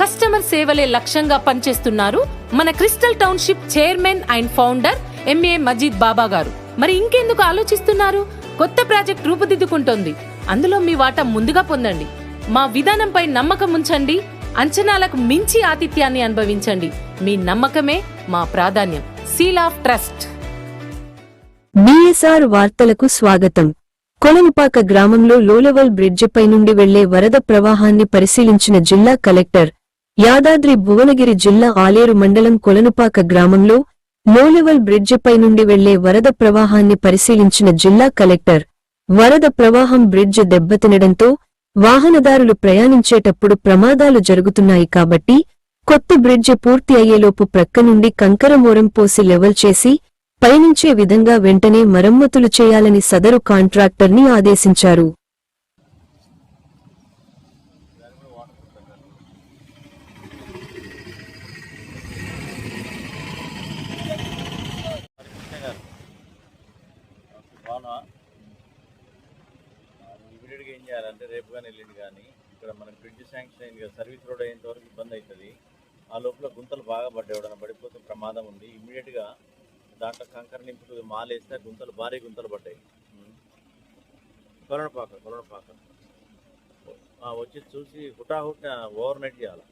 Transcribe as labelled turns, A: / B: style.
A: Customer సేవలే లక్ష్యంగా పనిచేస్తున్నారు. మన crystal township chairman and founder MA Majeed Baba garu. మరి ఇంకెందుకు ఆలోచిస్తున్నారు? కొత్త ప్రాజెక్ట్ రూపుదిద్దుకుంటోంది. అందులో మీ వాటా ముందుగా పొందండి. మా విధానంపై నమ్మకం ఉంచండి. అంచనాలకు మించి ఆతిథ్యాన్ని అనుభవించండి. మీ నమ్మకమే మా ప్రాధాన్యం. Seal of trust.
B: బిఎస్ఆర్ వార్తలకు స్వాగతం. కొలనుపాక గ్రామంలో లోలెవల్ బ్రిడ్జిపై నుండి వెళ్ళే వరద ప్రవాహాన్ని పరిశీలించిన జిల్లా కలెక్టర్ యాదాద్రి భువనగిరి జిల్లా ఆలేరు మండలం కొలనుపాక గ్రామంలో లోలెవల్ బ్రిడ్జిపై నుండి వెళ్ళే వరద ప్రవాహాన్ని పరిశీలించిన జిల్లా కలెక్టర్ వరద ప్రవాహం బ్రిడ్జ్ దెబ్బతినడంతో వాహనదారులు ప్రయాణించేటప్పుడు ప్రమాదాలు జరుగుతున్నాయి కాబట్టి కొత్త బ్రిడ్జి పూర్తి అయ్యేలోపు ప్రక్క నుండి కంకర పోసి లెవెల్ చేసి పయనించే విధంగా వెంటనే మరమ్మతులు చేయాలని సదరు కాంట్రాక్టర్ని ఆదేశించారు.
C: ఏం చేయాలంటే రేపు కానీ వెళ్ళింది కానీ ఇక్కడ మనకి బ్రిడ్జ్ శాంక్షన్ అయింది కదా సర్వీస్ రోడ్ అయ్యేంత వరకు ఇబ్బంది అవుతుంది. ఆ లోపల గుంతలు బాగా పడ్డాయి పడిపోతే ప్రమాదం ఉంది. ఇమ్మీడియట్గా దాంట్లో కంకర నింపుతూ మాలేస్తే గుంతలు భారీ గుంతలు పడ్డాయి. కొలనపాక కొలనపాక. వచ్చి చూసి హుటాహుట ఓవర్ నైట్ చేయాలి?